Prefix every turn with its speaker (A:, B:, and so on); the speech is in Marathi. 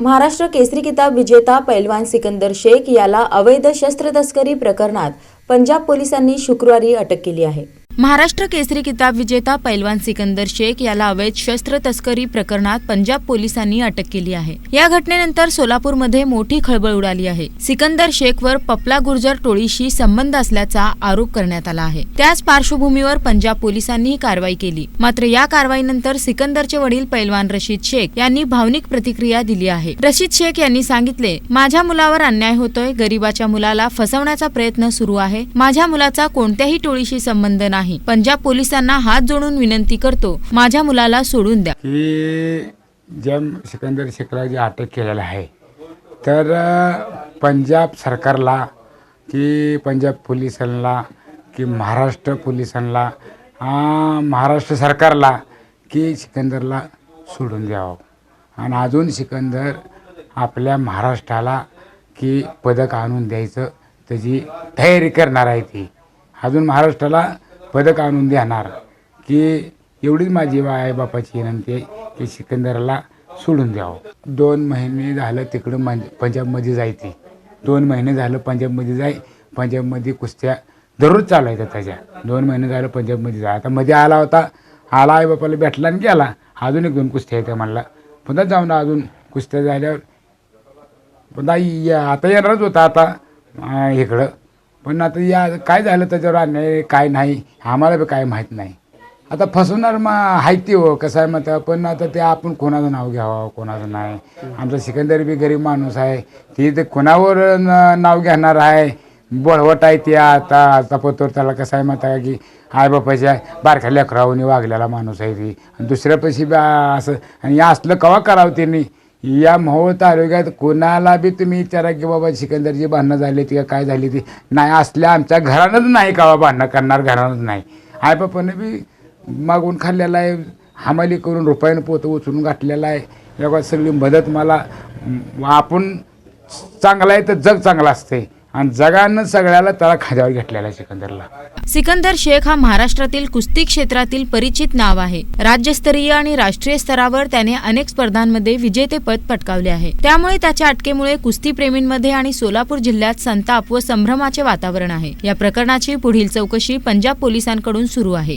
A: महाराष्ट्र केसरी किताब विजेता पैलवान सिकंदर शेख याला अवैध शस्त्र तस्करी प्रकरणात पंजाब पोलिसांनी शुक्रवारी अटक केली आहे. महाराष्ट्र केसरी किताब विजेता पैलवान सिकंदर शेख याला अवैध शस्त्र तस्करी प्रकरणात पंजाब पोलिसांनी अटक केली आहे. या घटनेनंतर सोलापूरमध्ये मोठी खळबळ उडाली आहे. सिकंदर शेखवर पपला गुर्जर टोळीशी संबंध असल्याचा आरोप करण्यात आला आहे. त्याच पार्श्वभूमीवर पंजाब पोलिसांनी ही कारवाई केली. मात्र या कारवाईनंतर सिकंदरचे वडील पैलवान रशीद शेख यांनी भावनिक प्रतिक्रिया दिली आहे. रशीद शेख यांनी सांगितले माझ्या मुलावर अन्याय होतोय. गरीबाच्या मुलाला फसवण्याचा प्रयत्न सुरू आहे. माझ्या मुलाचा कोणत्याही टोळीशी संबंध नाही. पंजाब पोलिसांना हात जोडून विनंती करतो. माझ्या मुलाला सोडून द्या.
B: की ज्या सिकंदर शेखला जे अटक केलेलं आहे. तर पंजाब सरकारला की पंजाब पोलिसांना की महाराष्ट्र पोलिसांना महाराष्ट्र सरकारला की सिकंदरला सोडून द्यावं. आणि अजून सिकंदर आपल्या महाराष्ट्राला की पदक आणून द्यायचं त्याची तयारी करणार आहे ती. अजून महाराष्ट्राला पदक आणून देणार की एवढीच माझी आई बापाची विनंती आहे की सिकंदराला सोडून द्यावं. दोन महिने झालं तिकडं मन पंजाबमध्ये जायची. दोन महिने झालं पंजाबमध्ये जाय पंजाबमध्ये कुस्त्या दररोज चालायच्या त्याच्या. दोन महिने झालं पंजाबमध्ये जाय आता मध्ये आला होता आला आई बापाला भेटला आणि गेला. अजून एक दोन कुस्त्या आहेत म्हणला. पुन्हा जाऊन अजून कुस्त्या झाल्यावर पुन्हा आता येणारच होता आता इकडं. पण आता या काय झालं त्याच्यावर अन्याय काय नाही आम्हाला बी काय माहीत नाही. आता फसवणार मग आहे हो कसं आहे मग पण आता ते आपण कोणाचं नाव घ्यावं कोणाचं नाही. आमचा सिकंदर बी गरीब माणूस आहे. ती ते कोणावर न- नाव घेणार आहे? बळवट आहे ती आता. आता पतोर त्याला कसं आहे म्हणता की आई बापाच्या बारख्या लेकरावनी वागलेला माणूस आहे ती. आणि दुसऱ्या पैसे बी असं आणि या असलं कवा करावं त्यांनी या मोहोळ तालुक्यात कोणाला बी तुम्ही विचारा की बाबा सिकंदरची भांडणं झाली ती काय झाली ती नाही असल्या आमच्या घरानंच नाही का भांडणं करणार घरानंच नाही. आई बापानं बी मागून खाल्लेला आहे हमाली करून रुपयानं पोतं उचलून घातलेला आहे. एवढा सगळी मदत मला आपण चांगला आहे तर जग चांगलं असते आणि जगानं सगळ्याला त्याला खाद्यावर घेतलेला आहे सिकंदरला.
A: सिकंदर शेख हा महाराष्ट्रातील कुस्ती क्षेत्रातील परिचित नाव आहे. राज्यस्तरीय आणि राष्ट्रीय स्तरावर त्याने अनेक स्पर्धांमध्ये विजेतेपद पटकावले आहे. त्यामुळे त्याच्या अटकेमुळे कुस्तीप्रेमींमध्ये आणि सोलापूर जिल्ह्यात संताप व संभ्रमाचे वातावरण आहे. या प्रकरणाची पुढील चौकशी पंजाब पोलिसांकडून सुरू आहे.